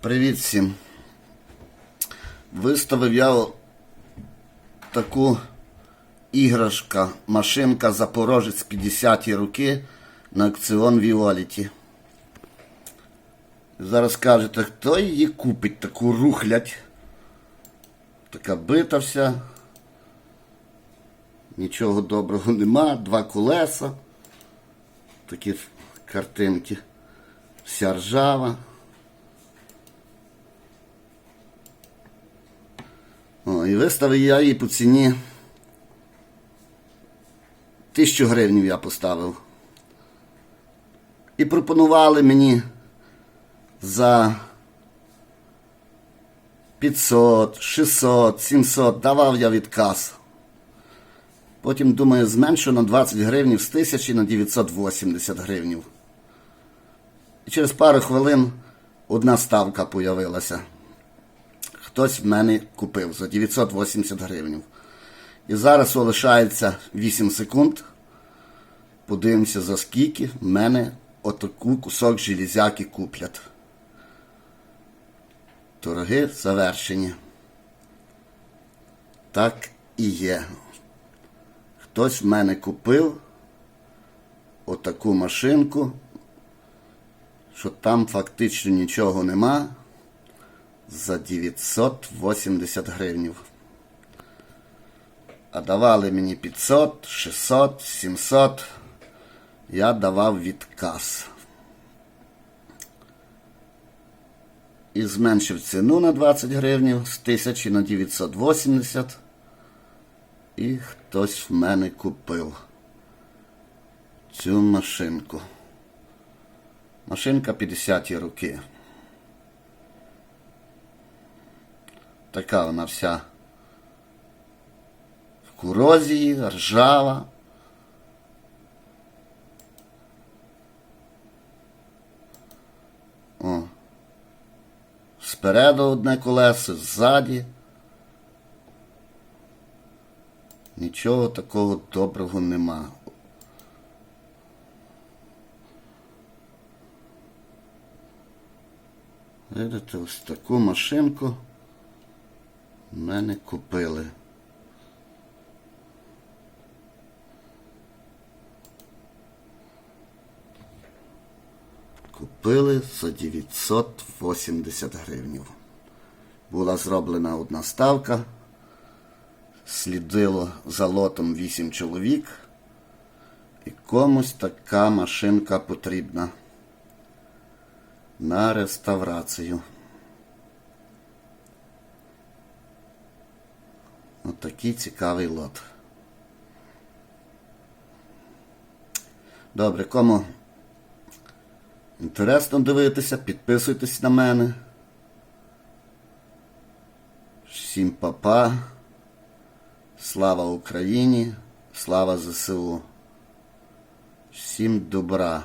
Привіт всім. Виставив я таку іграшка, машинка Запорожець 50-ті роки на акціон Віоліті. Зараз кажете, хто її купить таку рухлядь? Така бита вся. Нічого доброго нема, два колеса. Такі картинки. Вся ржава. І виставив я її по ціні. Тисячу гривень я поставив. І пропонували мені за 500, 600, 700, давав я відказ. Потім, думаю, зменшу на 20 гривень з тисячі на 980 гривень. І через пару хвилин одна ставка появилася. Хтось в мене купив за 980 гривень. І зараз лишається 8 секунд. Подивимося, за скільки в мене отаку кусок железяки куплять. Торги завершені. Так і є. Хтось в мене купив отаку машинку, що там фактично нічого нема за 980 гривень. А давали мені 500, 600, 700. Я давав відказ. І зменшив ціну на 20 гривень з 1000 на 980. І хтось в мене купив цю машинку. Машинка 50-ті роки. Така вона вся в корозії, ржава. О. Спереду одне колесо, ззаді. Нічого такого доброго нема. Видите, ось таку машинку мене купили. Купили за 980 гривень. Була зроблена одна ставка, слідило за лотом 8 чоловік, і комусь така машинка потрібна на реставрацію. Отакий цікавий лот. Добре, кому інтересно дивитися, підписуйтесь на мене. Всім папа. Слава Україні, слава ЗСУ. Всім добра.